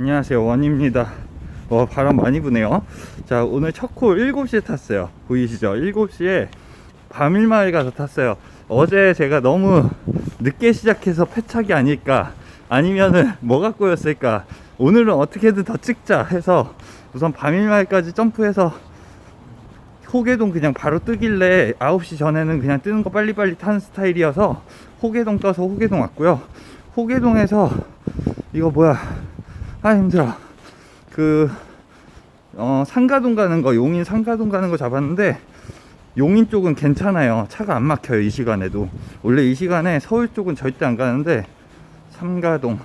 안녕하세요. 원입니다. 와 바람 많이 부네요. 자 오늘 첫콜 7시에 탔어요. 보이시죠? 7시에 밤일마을 가서 탔어요. 어제 제가 너무 늦게 시작해서 패착이 아닐까 아니면은 뭐가 꼬였을까 오늘은 어떻게든 더 찍자 해서 우선 밤일마을까지 점프해서 호계동 그냥 바로 뜨길래 9시 전에는 그냥 뜨는 거 빨리빨리 타는 스타일이어서 호계동 떠서 호계동 왔고요. 호계동에서 이거 뭐야 아 힘들어. 그 어, 상가동 가는 거 용인 상가동 가는 거 잡았는데 용인 쪽은 괜찮아요. 차가 안 막혀요 이 시간에도. 원래 이 시간에 서울 쪽은 절대 안 가는데 상가동.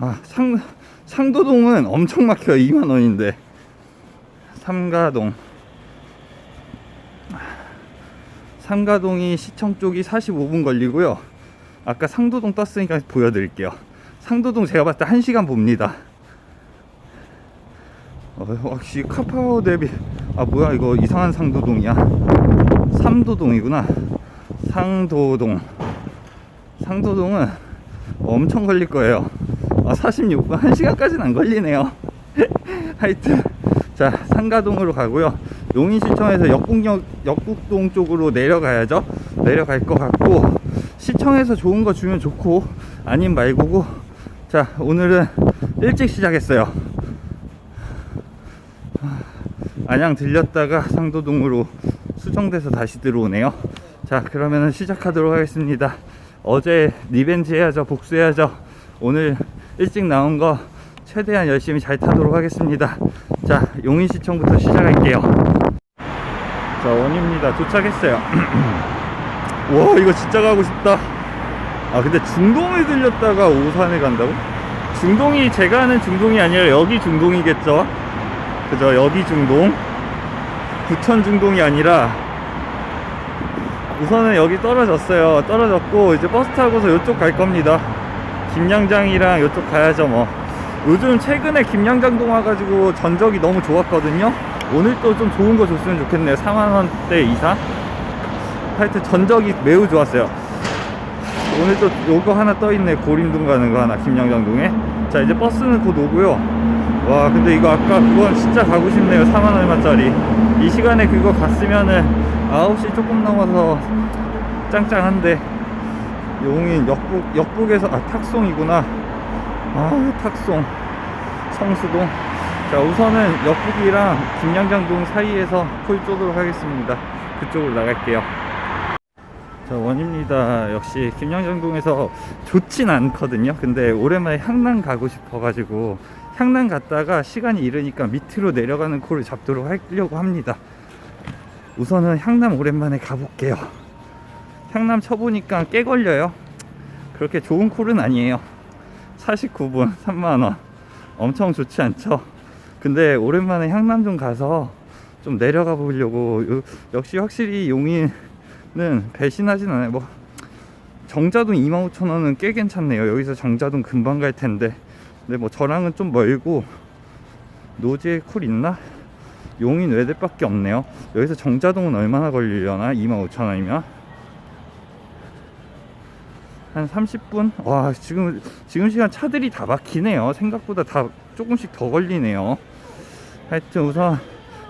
아 상, 상도동은 엄청 막혀요 2만원인데. 삼가동. 삼가동이 시청 쪽이 45분 걸리고요. 아까 상도동 떴으니까 보여드릴게요 상도동 제가 봤을 때 1시간 봅니다. 어, 역시 카파오 대비 아 뭐야 이거 이상한 상도동이야. 삼도동이구나. 상도동. 상도동은 엄청 걸릴 거예요. 아 46분 1시간까지는 안 걸리네요. 하여튼 자 상가동으로 가고요. 용인시청에서 역북역 역북동 쪽으로 내려가야죠. 내려갈 것 같고 시청에서 좋은 거 주면 좋고 아님 말고고 자 오늘은 일찍 시작했어요. 안양 들렸다가 상도동으로 수정돼서 다시 들어오네요. 자 그러면은 시작하도록 하겠습니다. 어제 리벤지 해야죠 복수해야죠. 오늘 일찍 나온 거 최대한 열심히 잘 타도록 하겠습니다. 자 용인시청부터 시작할게요. 자 원입니다. 도착했어요. 와 이거 진짜 가고 싶다 아 근데 중동을 들렸다가 오산에 간다고? 중동이 제가 아는 중동이 아니라 여기 중동이겠죠? 그죠? 여기 중동. 부천 중동이 아니라 우선은 여기 떨어졌어요. 떨어졌고 이제 버스 타고서 이쪽 갈 겁니다. 김양장이랑 이쪽 가야죠 뭐. 요즘 최근에 김양장동 와가지고 전적이 너무 좋았거든요. 오늘 또 좀 좋은 거 줬으면 좋겠네요. 4만원대 이상. 하여튼 전적이 매우 좋았어요 오늘 또 요거 하나 떠있네. 고림동 가는 거 하나 김양장동에. 자 이제 버스는 곧 오고요. 와 근데 이거 아까 그건 진짜 가고 싶네요. 4만 얼마짜리. 이 시간에 그거 갔으면은 9시 조금 넘어서 짱짱한데. 용인 역북 역북에서 아 탁송이구나. 아 탁송. 성수동. 자 우선은 역북이랑 김양장동 사이에서 콜 쏘도록 하겠습니다. 그쪽으로 나갈게요 자 원입니다. 역시 김양정동에서 좋진 않거든요. 근데 오랜만에 향남 가고 싶어 가지고 향남 갔다가 시간이 이르니까 밑으로 내려가는 콜을 잡도록 하려고 합니다. 우선은 향남 오랜만에 가볼게요. 향남 쳐보니까 꽤 걸려요. 그렇게 좋은 콜은 아니에요. 49분 3만원. 엄청 좋지 않죠? 근데 오랜만에 향남 좀 가서 좀 내려가 보려고 요- 역시 확실히 용인 는 배신하진 않아요. 뭐 정자동 25,000원은 꽤 괜찮네요. 여기서 정자동 금방 갈 텐데. 근데 뭐 저랑은 좀 멀고 노지에 쿨 있나? 용인 외대밖에 없네요. 여기서 정자동은 얼마나 걸리려나? 25,000원이면 한 30분? 와 지금 지금 시간 차들이 다 막히네요. 생각보다 다 조금씩 더 걸리네요. 하여튼 우선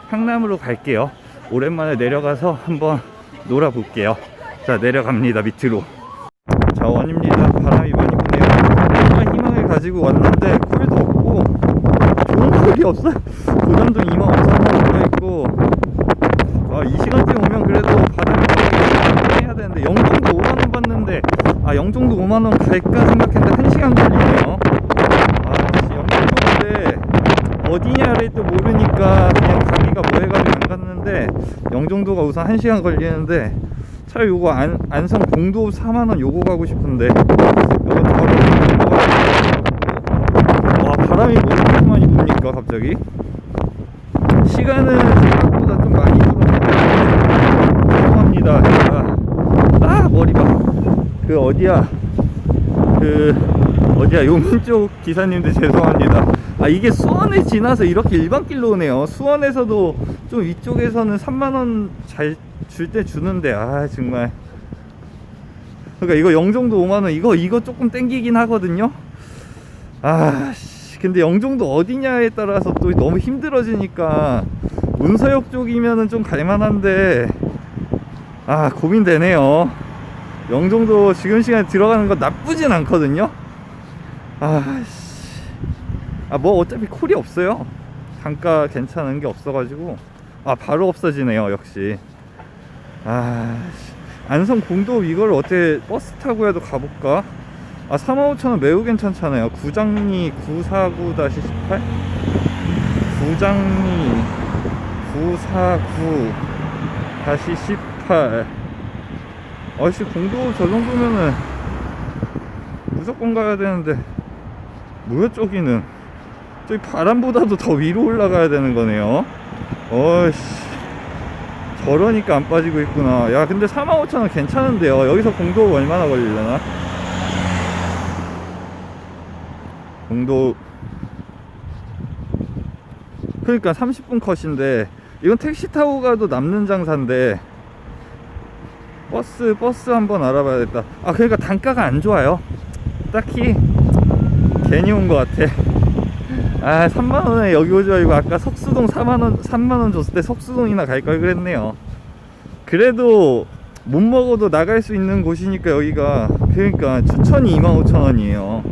향남으로 갈게요. 오랜만에 내려가서 한번 놀아볼게요. 자, 내려갑니다, 밑으로. 자, 원입니다. 바람이 많이 부네요. 정말 희망을 가지고 왔는데, 콜도 없고, 좋은 콜이 없어요. 고전도 2만 5천 원 들어있고, 아, 이 시간대 오면 그래도 바람이 해야 되는데, 영종도 5만 원 받는데, 아, 영종도 5만 원 갈까 생각했는데, 1시간 걸리네요. 아, 씨, 영종도인데, 어디냐를 또 모르니까 그냥 가기가 뭐해가지고 안 갔는데 영종도가 우선 1시간 걸리는데 차라리 요거 안, 안성 공도 4만원 요거 가고 싶은데 요거 와 바람이 뭐 이렇게 많이 부니까 갑자기? 시간은 생각보다 좀 많이 불어서 죄송합니다. 제가 아 머리 봐그 어디야? 그 어디야? 용인 쪽 기사님들 죄송합니다. 아 이게 수원을 지나서 이렇게 일반길로 오네요. 수원에서도 좀 이쪽에서는 3만원 잘 줄 때 주는데 아 정말 그러니까 이거 영종도 5만원 이거 이거 조금 땡기긴 하거든요 아 근데 영종도 어디냐에 따라서 또 너무 힘들어지니까 문서역 쪽이면은 좀 갈만한데 아 고민되네요. 영종도 지금 시간에 들어가는 거 나쁘진 않거든요. 아 씨. 아뭐 어차피 콜이 없어요. 단가 괜찮은 게 없어가지고 아 바로 없어지네요 역시. 아 씨. 안성 공도 이걸 어떻게 버스 타고라도 가볼까? 아 45,000원 매우 괜찮잖아요 구장리 949-18 구장리 949-18 아씨 공도 저 정도면은 무조건 가야 되는데 뭐야 저기는 저기 바람보다도 더 위로 올라가야 되는 거네요 어이씨. 저러니까 안 빠지고 있구나. 야 근데 45,000원 괜찮은데요? 여기서 공도 얼마나 걸리려나? 공도. 그러니까 30분 컷인데 이건 택시 타고 가도 남는 장사인데 버스 버스 한번 알아봐야겠다. 아 그러니까 단가가 안 좋아요. 딱히 괜히 온 것 같아 아 3만원에 여기 오지 말고 아까 석수동 4만원 3만원 줬을 때 석수동이나 갈 걸 그랬네요. 그래도 못 먹어도 나갈 수 있는 곳이니까 여기가 그러니까 추천이 25,000원이에요.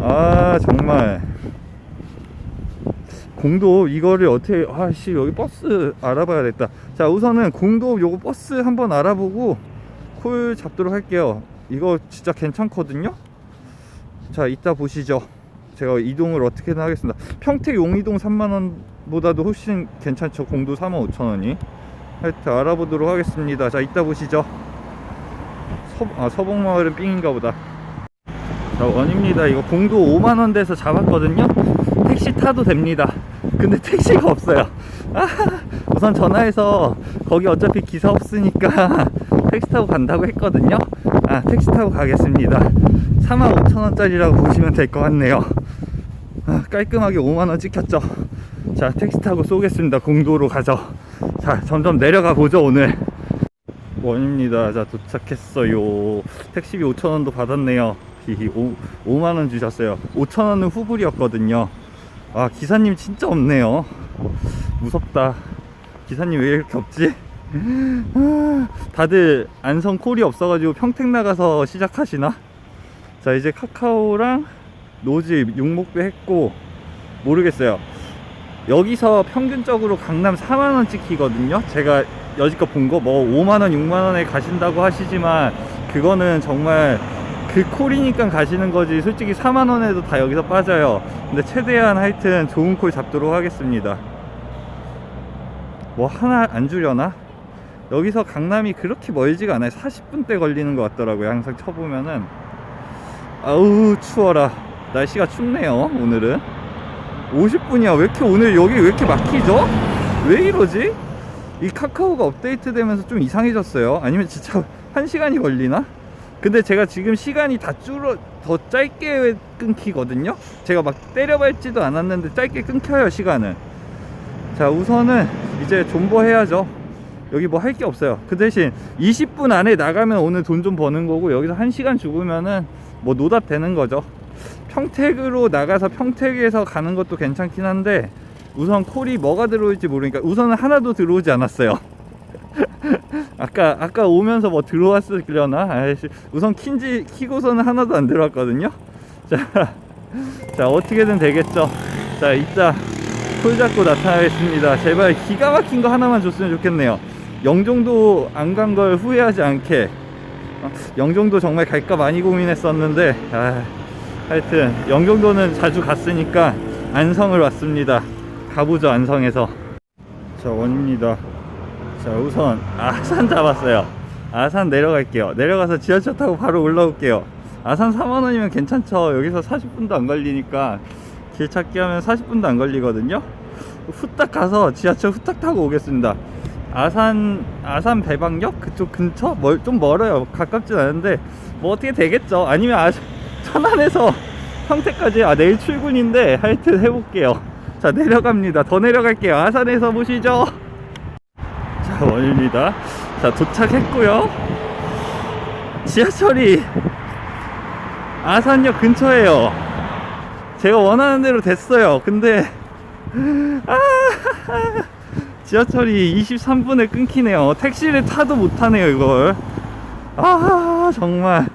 아 정말. 공도 이거를 어떻게 아씨 여기 버스 알아봐야겠다. 자 우선은 공도 요거 버스 한번 알아보고 콜 잡도록 할게요. 이거 진짜 괜찮거든요? 자 이따 보시죠 제가 이동을 어떻게든 하겠습니다. 평택 용이동 3만원보다도 훨씬 괜찮죠? 공도 45,000원이. 하여튼 알아보도록 하겠습니다. 자 이따 보시죠. 서, 아, 서복마을은 삥인가 보다. 자 원입니다. 이거 공도 5만원 돼서 잡았거든요. 택시 타도 됩니다. 근데 택시가 없어요. 아, 우선 전화해서 거기 어차피 기사 없으니까 택시 타고 간다고 했거든요. 아 택시 타고 가겠습니다. 45,000원짜리라고 보시면 될 것 같네요 아, 깔끔하게 5만원 찍혔죠. 자 택시 타고 쏘겠습니다. 공도로 가죠. 자 점점 내려가 보죠 오늘. 원입니다. 자 도착했어요. 택시비 5천원도 받았네요. 히히 5, 5만원 주셨어요. 5천원은 후불이었거든요. 아 기사님 진짜 없네요. 무섭다. 기사님 왜 이렇게 없지? 아, 다들 안성 콜이 없어가지고 평택 나가서 시작하시나? 자 이제 카카오랑 노지 육목배 했고 모르겠어요. 여기서 평균적으로 강남 4만원 찍히거든요. 제가 여지껏 본 거 뭐 5만원 6만원에 가신다고 하시지만 그거는 정말 그 콜이니까 가시는 거지 솔직히 4만원에도 다 여기서 빠져요. 근데 최대한 하여튼 좋은 콜 잡도록 하겠습니다. 뭐 하나 안 주려나? 여기서 강남이 그렇게 멀지가 않아요. 40분대 걸리는 것 같더라고요. 항상 쳐보면은. 아우 추워라 날씨가 춥네요 오늘은. 50분이야. 왜 이렇게 오늘 여기 왜 이렇게 막히죠? 왜 이러지? 이 카카오가 업데이트 되면서 좀 이상해졌어요. 아니면 진짜 한 시간이 걸리나? 근데 제가 지금 시간이 다 줄어 더 짧게 끊기거든요? 제가 막 때려밟지도 않았는데 짧게 끊겨요 시간은 자 우선은 이제 존버 해야죠. 여기 뭐 할 게 없어요. 그 대신 20분 안에 나가면 오늘 돈 좀 버는 거고 여기서 1시간 죽으면은 뭐 노답 되는 거죠 평택으로 나가서 평택에서 가는 것도 괜찮긴 한데 우선 콜이 뭐가 들어올지 모르니까 우선은 하나도 들어오지 않았어요. 아까 아까 오면서 뭐 들어왔으려나? 아이씨 우선 킨지 키고서는 하나도 안 들어왔거든요. 자, 자 어떻게든 되겠죠. 자 이따 콜 잡고 나타나겠습니다. 제발 기가 막힌 거 하나만 줬으면 좋겠네요. 영종도 안 간 걸 후회하지 않게. 어, 영종도 정말 갈까 많이 고민했었는데 아, 하여튼 영종도는 자주 갔으니까 안성을 왔습니다. 가보죠 안성에서. 자 원입니다. 자 우선 아산 잡았어요. 아산 내려갈게요. 내려가서 지하철 타고 바로 올라올게요. 아산 4만원이면 괜찮죠? 여기서 40분도 안 걸리니까 길 찾기 하면 40분도 안 걸리거든요. 후딱 가서 지하철 후딱 타고 오겠습니다. 아산 아산 배방역? 그쪽 근처? 멀, 좀 멀어요. 가깝진 않은데 뭐 어떻게 되겠죠? 아니면 아, 천안에서 평택까지 아 내일 출근인데 하여튼 해볼게요 자 내려갑니다 더 내려갈게요 아산에서 보시죠 자 원입니다 자 도착했고요 지하철이 아산역 근처에요 제가 원하는 대로 됐어요. 근데 아, 지하철이 23분에 끊기네요. 택시를 타도 못 타네요, 이걸. 아, 정말.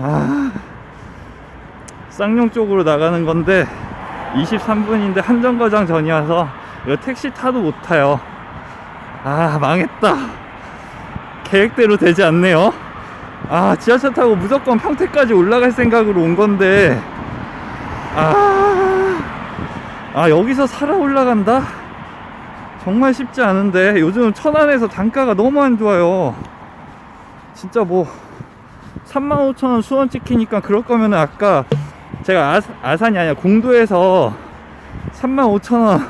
아, 쌍용 쪽으로 나가는 건데 23분인데 한정거장 전이어서 이거 택시 타도 못 타요. 아, 망했다. 계획대로 되지 않네요. 아, 지하철 타고 무조건 평택까지 올라갈 생각으로 온 건데, 아, 아, 여기서 살아 올라간다? 정말 쉽지 않은데, 요즘 천안에서 단가가 너무 안 좋아요. 진짜 뭐, 35,000원 수원 찍히니까 그럴 거면은 아까 제가 아, 아산이 아니라 공도에서 35,000원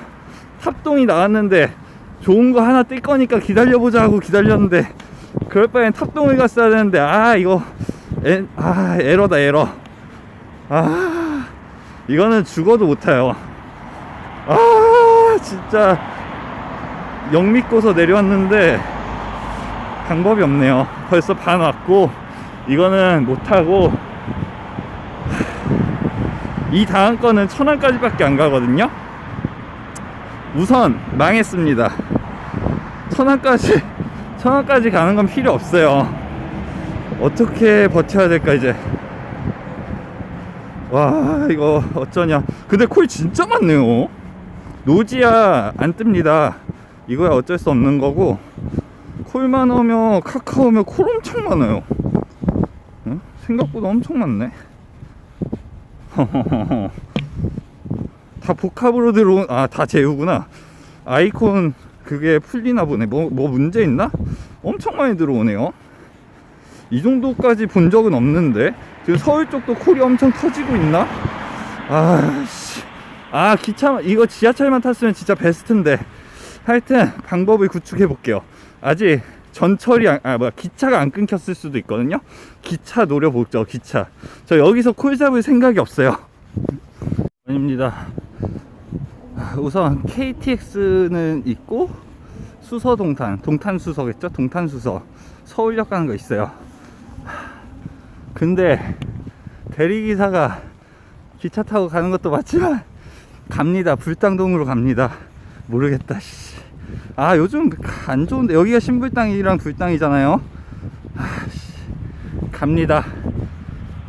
탑동이 나왔는데, 좋은 거 하나 뜰 거니까 기다려보자 하고 기다렸는데, 그럴 바엔 탑동을 갔어야 되는데 아 이거 에, 아 에러다 에러. 아 이거는 죽어도 못 타요. 아 진짜 영 믿고서 내려왔는데 방법이 없네요. 벌써 반 왔고 이거는 못 타고 이 다음 거는 천안까지 밖에 안 가거든요 우선 망했습니다 천안까지 천안까지 가는 건 필요 없어요. 어떻게 버텨야 될까 이제. 와 이거 어쩌냐. 근데 콜 진짜 많네요. 노지야 안 뜹니다. 이거야 어쩔 수 없는 거고 콜만 오면 카카오면 콜 엄청 많아요. 응? 생각보다 엄청 많네. 다 복합으로 들어온 아다 제휴구나. 아이콘 그게 풀리나 보네. 뭐, 뭐 문제 있나? 엄청 많이 들어오네요. 이 정도까지 본 적은 없는데. 지금 서울 쪽도 콜이 엄청 터지고 있나? 아, 씨. 아, 기차, 이거 지하철만 탔으면 진짜 베스트인데. 하여튼, 방법을 구축해 볼게요. 아직 전철이, 안, 아, 뭐야, 기차가 안 끊겼을 수도 있거든요. 기차 노려보죠, 기차. 저 여기서 콜 잡을 생각이 없어요. 아닙니다. 우선 KTX는 있고 수서 동탄 동탄 수서겠죠 동탄 수서 서울역 가는 거 있어요 근데 대리기사가 기차 타고 가는 것도 맞지만 갑니다 불당동으로 갑니다 모르겠다 씨. 아 요즘 안 좋은데 여기가 신불당이랑 불당이잖아요. 아, 씨. 갑니다.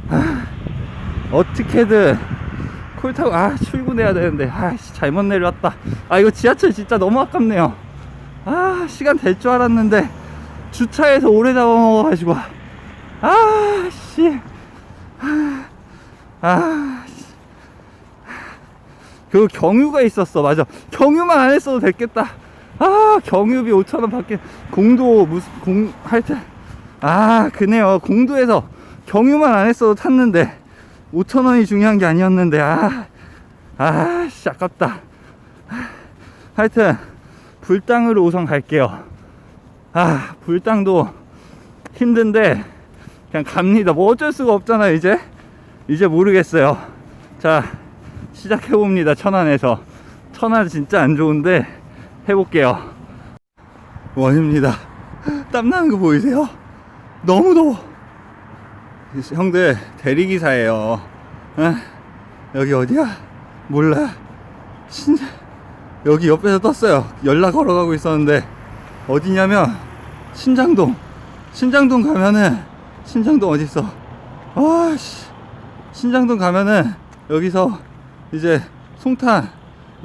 아, 어떻게든 콜 타고 아 출근해야 되는데 아씨 잘못 내려왔다. 아 이거 지하철 진짜 너무 아깝네요. 아 시간 될 줄 알았는데 주차해서 오래 잡아먹어가지고. 아씨. 아, 씨. 그 경유가 있었어. 맞아. 경유만 안 했어도 됐겠다 아 경유비 5천원 밖에 공도 무슨 공 하여튼 아 그네요 공도에서 경유만 안 했어도 탔는데 5천원이 중요한 게 아니었는데, 아, 아, 씨, 아깝다. 하여튼, 불당으로 우선 갈게요. 아, 불당도 힘든데, 그냥 갑니다. 뭐 어쩔 수가 없잖아요, 이제. 이제 모르겠어요. 자, 시작해 봅니다, 천안에서. 천안 진짜 안 좋은데, 해볼게요. 원입니다. 땀나는 거 보이세요? 너무 더워. 형들 대리기사예요. 에? 여기 어디야? 몰라. 진짜 여기 옆에서 떴어요. 연락 걸어가고 있었는데 어디냐면 신장동. 신장동 가면은 신장동 어디 있어? 아씨. 신장동 가면은 여기서 이제 송탄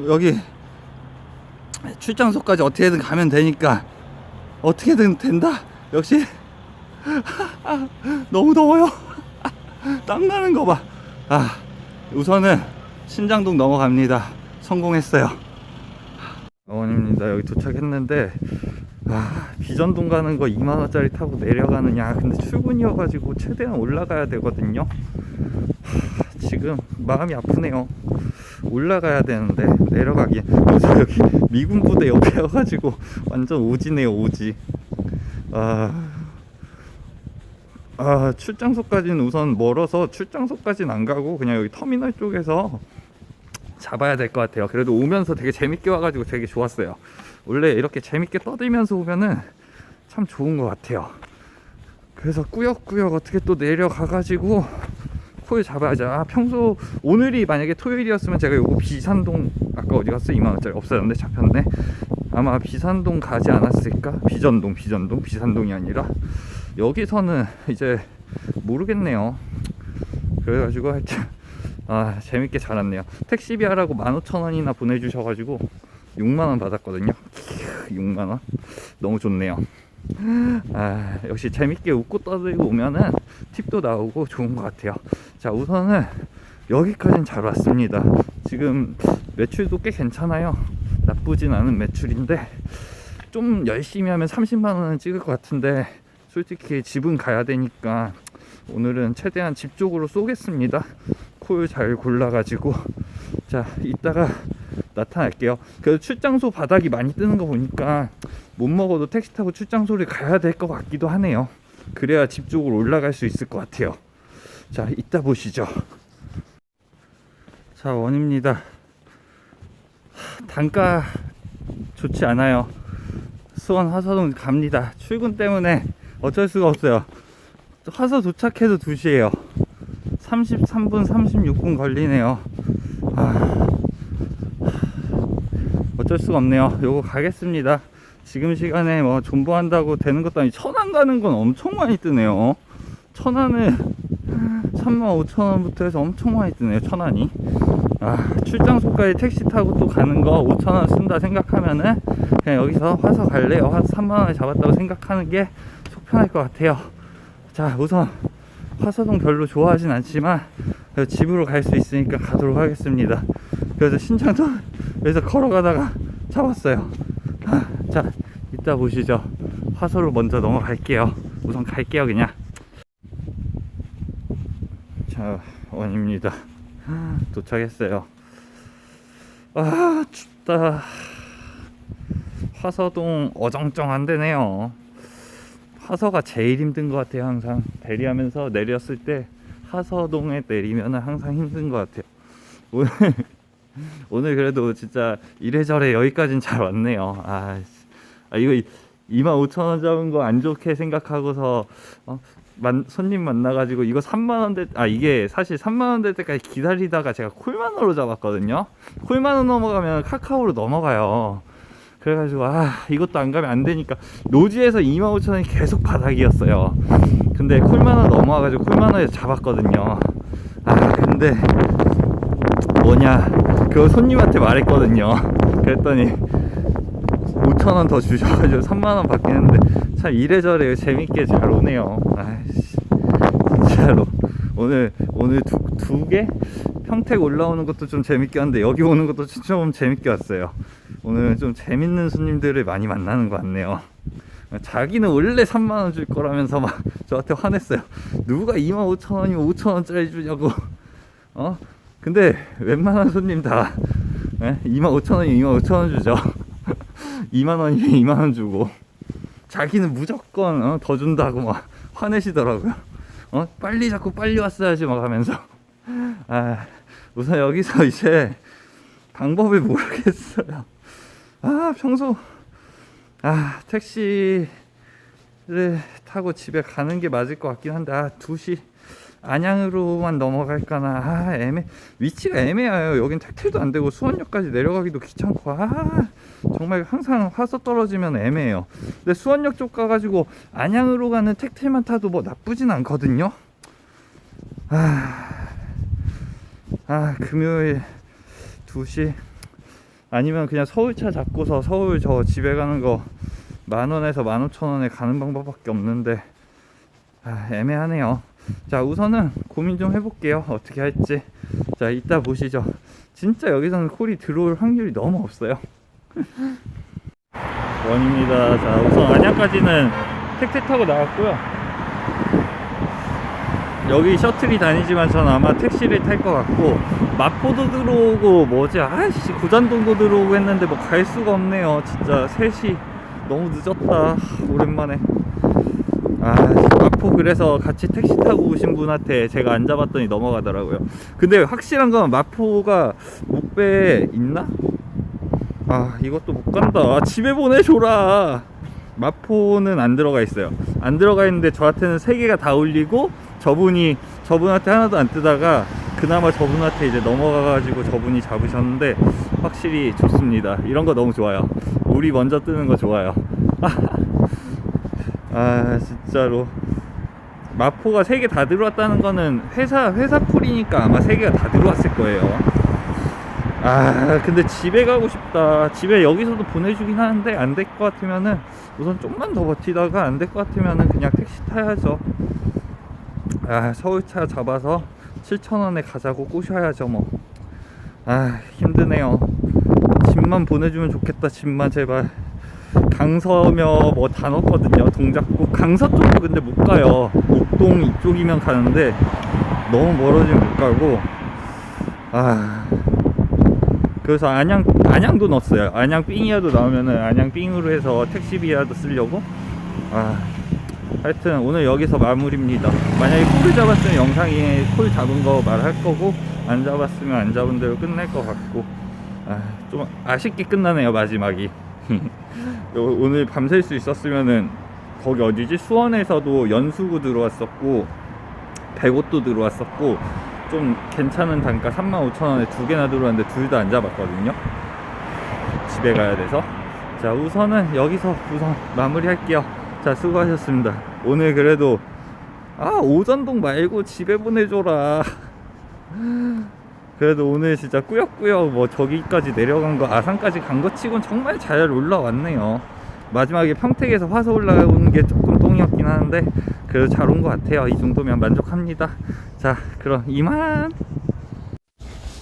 여기 출장소까지 어떻게든 가면 되니까 어떻게든 된다. 역시 너무 더워요. 땀 나는 거 봐. 아, 우선은 신장동 넘어갑니다. 성공했어요. 어머님입니다. 여기 도착했는데, 아, 비전동 가는 거 2만 원짜리 타고 내려가느냐. 근데 출근이어가지고 최대한 올라가야 되거든요. 하, 지금 마음이 아프네요. 올라가야 되는데, 내려가기. 여기 미군 부대 옆에여가지고 완전 오지네요, 오지. 아. 아, 출장소까지는 우선 멀어서 출장소까지는 안 가고 그냥 여기 터미널 쪽에서 잡아야 될 것 같아요. 그래도 오면서 되게 재밌게 와가지고 되게 좋았어요. 원래 이렇게 재밌게 떠들면서 오면은 참 좋은 것 같아요. 그래서 꾸역꾸역 어떻게 또 내려가가지고 코일 잡아야죠. 아, 평소 오늘이 만약에 토요일이었으면 제가 요거 비산동 아까 어디 갔어? 2만 원짜리 없어졌는데 잡혔네. 아마 비산동 가지 않았을까? 비전동, 비전동, 비산동이 아니라 여기서는 이제 모르겠네요. 그래가지고 하여튼 아 재밌게 잘 왔네요. 택시비 하라고 15,000원이나 보내주셔가지고 6만원 받았거든요. 6만원 너무 좋네요. 아, 역시 재밌게 웃고 떠들고 오면은 팁도 나오고 좋은 것 같아요. 자, 우선은 여기까지는 잘 왔습니다. 지금 매출도 꽤 괜찮아요. 나쁘진 않은 매출인데 좀 열심히 하면 30만 원은 찍을 것 같은데 솔직히 집은 가야 되니까 오늘은 최대한 집 쪽으로 쏘겠습니다. 콜 잘 골라가지고 자 이따가 나타날게요. 그래도 출장소 바닥이 많이 뜨는 거 보니까 못 먹어도 택시 타고 출장소를 가야 될 것 같기도 하네요. 그래야 집 쪽으로 올라갈 수 있을 것 같아요. 자 이따 보시죠. 자 원입니다. 하, 단가 좋지 않아요. 수원 화서동 갑니다. 출근 때문에 어쩔 수가 없어요. 화서 도착해도 2시에요. 33분, 36분 걸리네요. 아, 어쩔 수가 없네요. 요거 가겠습니다. 지금 시간에 뭐 존버한다고 되는 것도 아니고 천안 가는 건 엄청 많이 뜨네요. 천안은 35,000원부터 해서 엄청 많이 뜨네요. 천안이. 아, 출장소까지 택시 타고 또 가는 거 5,000원 쓴다 생각하면은 그냥 여기서 화서 갈래요. 화서 3만원에 잡았다고 생각하는 게 속 편할 것 같아요. 자, 우선 화서동 별로 좋아하진 않지만 그래도 집으로 갈 수 있으니까 가도록 하겠습니다. 그래서 신장도에서 걸어가다가 잡았어요. 아, 자, 이따 보시죠. 화서로 먼저 넘어갈게요. 우선 갈게요, 그냥. 자, 원입니다. 도착했어요. 아, 춥다. 화서동 어정쩡한데네요. 화서가 제일 힘든 것 같아요 항상 대리하면서 내렸을 때 하서동에 내리면 항상 힘든 것 같아요. 오늘 오늘 그래도 진짜 이래저래 여기까진 잘 왔네요. 아, 씨. 아 이거 25,000원 잡은 거 안 좋게 생각하고서 어, 만, 손님 만나가지고 이거 3만원 아 이게 사실 3만원 될 때까지 기다리다가 제가 콜만원으로 잡았거든요. 콜만원 넘어가면 카카오로 넘어가요 그래가지고 아 이것도 안 가면 안 되니까. 노지에서 25,000원이 계속 바닥이었어요. 근데 쿨만원 넘어와가지고 쿨만원에서 잡았거든요. 아 근데 뭐냐. 그거 손님한테 말했거든요. 그랬더니 5,000원 더 주셔가지고 3만원 받겠는데 참 이래저래 재밌게 잘 오네요. 아이씨. 진짜로. 오늘 오늘 두, 두 개? 평택 올라오는 것도 좀 재밌게 왔는데 여기 오는 것도 좀 재밌게 왔어요 오늘 좀 재밌는 손님들을 많이 만나는 것 같네요 자기는 원래 3만원 줄 거라면서 막 저한테 화냈어요 누가 25,000원이면 5,000원짜리 주냐고 어? 근데 웬만한 손님 다 예? 25,000원이면 25,000원 주죠 2만원이면 2만원 주고 자기는 무조건 어? 더 준다고 막 화내시더라고요 어? 빨리 자꾸 빨리 왔어야지 막 하면서 아 우선 여기서 이제 방법을 모르겠어요 아 평소 아 택시를 타고 집에 가는 게 맞을 것 같긴 한데 아 2시 안양으로만 넘어갈까나. 아 애매 위치가 애매해요. 여긴 택시도 안 되고 수원역까지 내려가기도 귀찮고. 아 정말 항상 화서 떨어지면 애매해요. 근데 수원역 쪽 가가지고 안양으로 가는 택시만 타도 뭐 나쁘진 않거든요. 아, 아 금요일 2시 아니면 그냥 서울차 잡고서 서울 저 집에 가는 거 만원에서 만오천원에 가는 방법밖에 없는데 아, 애매하네요. 자 우선은 고민 좀 해볼게요. 어떻게 할지. 자 이따 보시죠. 진짜 여기서는 콜이 들어올 확률이 너무 없어요. 원입니다. 자 우선 안양까지는 택시 타고 나왔고요 여기 셔틀이 다니지만 저는 아마 택시를 탈 것 같고 마포도 들어오고 뭐지? 아이씨 고잔동도 들어오고 했는데 뭐 갈 수가 없네요. 진짜 3시 너무 늦었다. 오랜만에. 아 마포 그래서 같이 택시 타고 오신 분한테 제가 안 잡았더니 넘어가더라고요. 근데 확실한 건 마포가 목배에 있나? 아 이것도 못 간다. 아, 집에 보내줘라. 마포는 안 들어가 있어요. 안 들어가 있는데 저한테는 3개가 다 올리고 저분이 저분한테 하나도 안 뜨다가 그나마 저분한테 이제 넘어가가지고 저분이 잡으셨는데 확실히 좋습니다. 이런 거 너무 좋아요. 우리 먼저 뜨는 거 좋아요. 아 진짜로 마포가 세개다 들어왔다는 거는 회사 회사 콜이니까 아마 세 개가 다 들어왔을 거예요. 아 근데 집에 가고 싶다. 집에 여기서도 보내주긴 하는데 안 될 것 같으면은 우선 좀만 더 버티다가 안 될 것 같으면은 그냥 택시 타야죠. 아 서울차 잡아서 7,000원에 가자고 꼬셔야죠 뭐. 아 힘드네요. 집만 보내주면 좋겠다. 집만 제발. 강서며 뭐 다 넣었거든요. 동작구 강서 쪽도 근데 못 가요. 옥동 이쪽이면 가는데 너무 멀어지면 못 가고 아 그래서 안양 안양도 넣었어요. 안양 삥이라도 나오면은 안양 삥으로 해서 택시비라도 쓰려고 아 하여튼 오늘 여기서 마무리입니다. 만약에 콜을 잡았으면 영상에 콜 잡은 거 말할 거고 안 잡았으면 안 잡은 대로 끝낼 것 같고 아, 좀 아쉽게 끝나네요 마지막이. 요- 오늘 밤샐 수 있었으면은 거기 어디지 수원에서도 연수구 들어왔었고 백옷도 들어왔었고 좀 괜찮은 단가 35,000원에 두 개나 들어왔는데 둘 다 안 잡았거든요. 집에 가야 돼서 자 우선은 여기서 우선 마무리할게요. 자 수고하셨습니다. 오늘 그래도 아 오전동 말고 집에 보내줘라. 그래도 오늘 진짜 꾸역꾸역 뭐 저기까지 내려간 거 아산까지 간 거 치곤 정말 잘 올라왔네요. 마지막에 평택에서 화서 올라오는 게 조금 똥이었긴 하는데 그래도 잘 온 것 같아요. 이 정도면 만족합니다. 자 그럼 이만.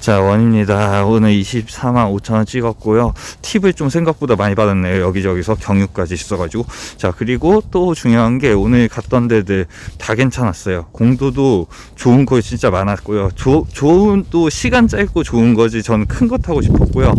자 원입니다. 오늘 24만 5천원 찍었고요. 팁을 좀 생각보다 많이 받았네요. 여기저기서 경유까지 있어가지고. 자 그리고 또 중요한 게 오늘 갔던 데들 다 괜찮았어요. 공도도 좋은 거 진짜 많았고요. 조, 좋은 또 시간 짧고 좋은 거지 저는 큰 거 타고 싶었고요.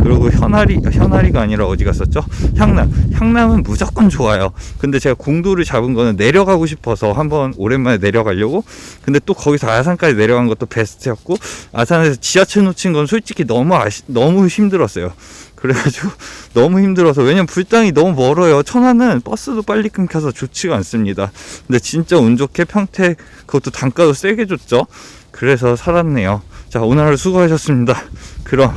그리고 현아리 현아리가 아니라 어디 갔었죠? 향남. 향남은 무조건 좋아요. 근데 제가 공도를 잡은 거는 내려가고 싶어서 한번 오랜만에 내려가려고. 근데 또 거기서 아산까지 내려간 것도 베스트였고 아산에서 지하철 놓친 건 솔직히 너무 아시, 너무 힘들었어요. 그래가지고 너무 힘들어서 왜냐면 불당이 너무 멀어요. 천안은 버스도 빨리 끊겨서 좋지가 않습니다. 근데 진짜 운 좋게 평택 그것도 단가도 세게 줬죠. 그래서 살았네요. 자 오늘 하루 수고하셨습니다. 그럼